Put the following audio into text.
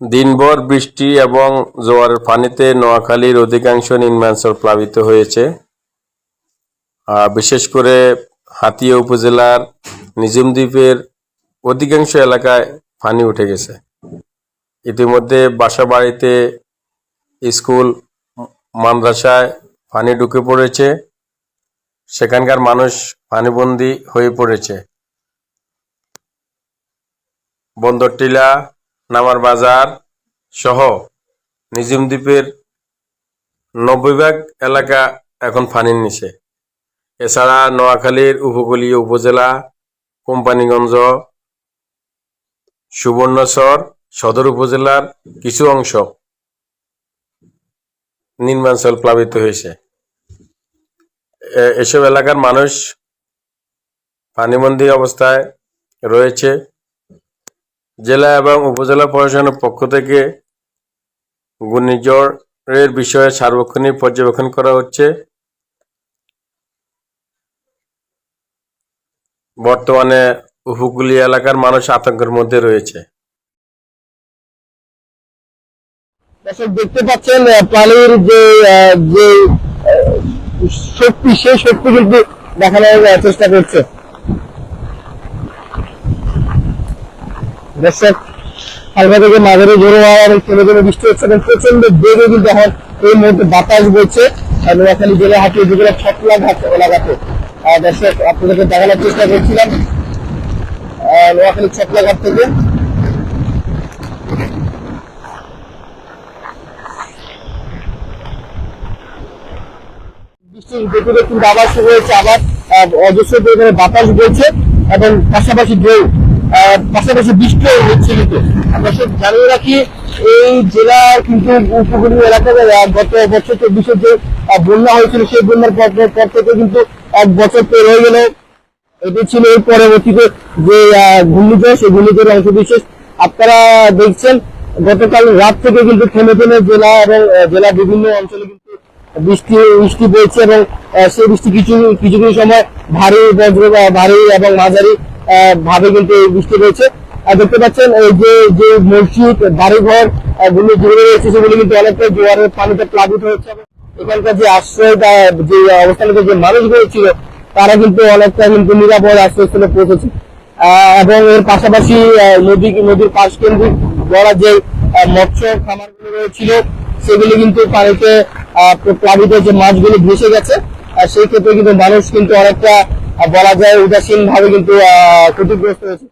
দিনভর বৃষ্টি এবং জোয়ারের পানিতে নোয়াখালীর অধিকাংশ নিম্নাঞ্চল প্লাবিত হয়েছে। বিশেষ করে হাতিয়া উপজেলার নিজুম দ্বীপের অধিকাংশ এলাকায় পানি উঠে গেছে। ইতিমধ্যে বাসা বাড়িতে স্কুল, মাদ্রাসায় পানি ঢুকে পড়েছে। সেখানকার মানুষ পানিবন্দী হয়ে পড়েছে। বন্দরটিলা নামার বাজার সহ নিজিম দ্বীপের নব্বই ভাগ এলাকা এখন ফানির নিচে। এছাড়া নোয়াখালীর উপকূলীয় উপজেলা কোম্পানিগঞ্জ, সুবর্ণচর সদর উপজেলার কিছু অংশ নিম্নাঞ্চল প্লাবিত হয়েছে। এসব এলাকার মানুষ পানিবন্দী অবস্থায় রয়েছে। জেলা এবং উপজেলা প্রশাসনের পক্ষ থেকে ঘূর্ণিঝড়ের বিষয়ে সার্বক্ষণিক পর্যবেক্ষণ করা হচ্ছে। বর্তমানে উপকূলীয় এলাকার মানুষ আতঙ্কের মধ্যে রয়েছে। দেখতে পাচ্ছেন পানির যে যে শক্তি, সেই শক্তি কিন্তু দেখানোর চেষ্টা করছে। দর্শক হালকা থেকে মাঝারি জোরে হওয়া এবং থেমে থেমে বৃষ্টি হচ্ছে এবং প্রচণ্ড বেগে কিন্তু এখন এই মুহূর্তে বাতাস বইছে। নোয়াখালী জেলা হাটি উপজেলা ছটলা ঘাট এলাকাতে। দর্শক আপনাদেরকে দেখানোর চেষ্টা করছিলাম। নোয়াখালী ছটলা ঘাট থেকে। বৃষ্টির গতিতে কিন্তু আবার শুরু হয়েছে আবার। অজস্র পরিমাণে বাতাস বইছে এবং পাশাপাশি ঢেউ। পাশাপাশি বৃষ্টিও হচ্ছে কিন্তু। আমরা সব জানিয়ে রাখি এই জেলার কিন্তু উপকূলীয় এলাকাতে আহ, গত বছর চব্বিশে যে বন্যা হয়েছিল সেই বন্যার পর থেকে কিন্তু এক বছর পের হয়ে গেল। এটি ছিল এর পরবর্তীতে যে ঘূর্ণিঝড় সেই ঘূর্ণিঝড়ের অংশ বিশেষ আপনারা দেখছেন। গতকাল রাত থেকে কিন্তু থেমে থেমে জেলা এবং জেলার বিভিন্ন অঞ্চলে কিন্তু বৃষ্টি বৃষ্টি বইছে এবং সেই বৃষ্টি কিছু কিছু কিছু সময় ভারী বজ্র ভারী এবং মাঝারি ভাবে কিন্তু বৃষ্টি রয়েছে দেখতে পাচ্ছেন, এই যে যে মসজিদ, বাড়িঘরগুলো জুড়ে রয়েছে, সেগুলো কিন্তু অনেকটা জোয়ারের পানিতে প্লাবিত হচ্ছে। এখানকার যে আশ্রয় যে অবস্থানে যে মানুষগুলো ছিল, তারা কিন্তু অনেকটা কিন্তু নিরাপদ আশ্রয়স্থলে পৌঁছেছে। এবং এর পাশাপাশি নদী, নদীর পাশ কেন্দ্রিক বড় যে মৎস্য খামারগুলো রয়েছিল, সেগুলি কিন্তু পানিতে প্লাবিত যে মাছগুলো ভেসে গেছে। সেই ক্ষেত্রে কিন্তু মানুষ কিন্তু অনেকটা বলা যায় উদাসীন ভাবে কিন্তু ক্ষতিগ্রস্ত হয়েছে।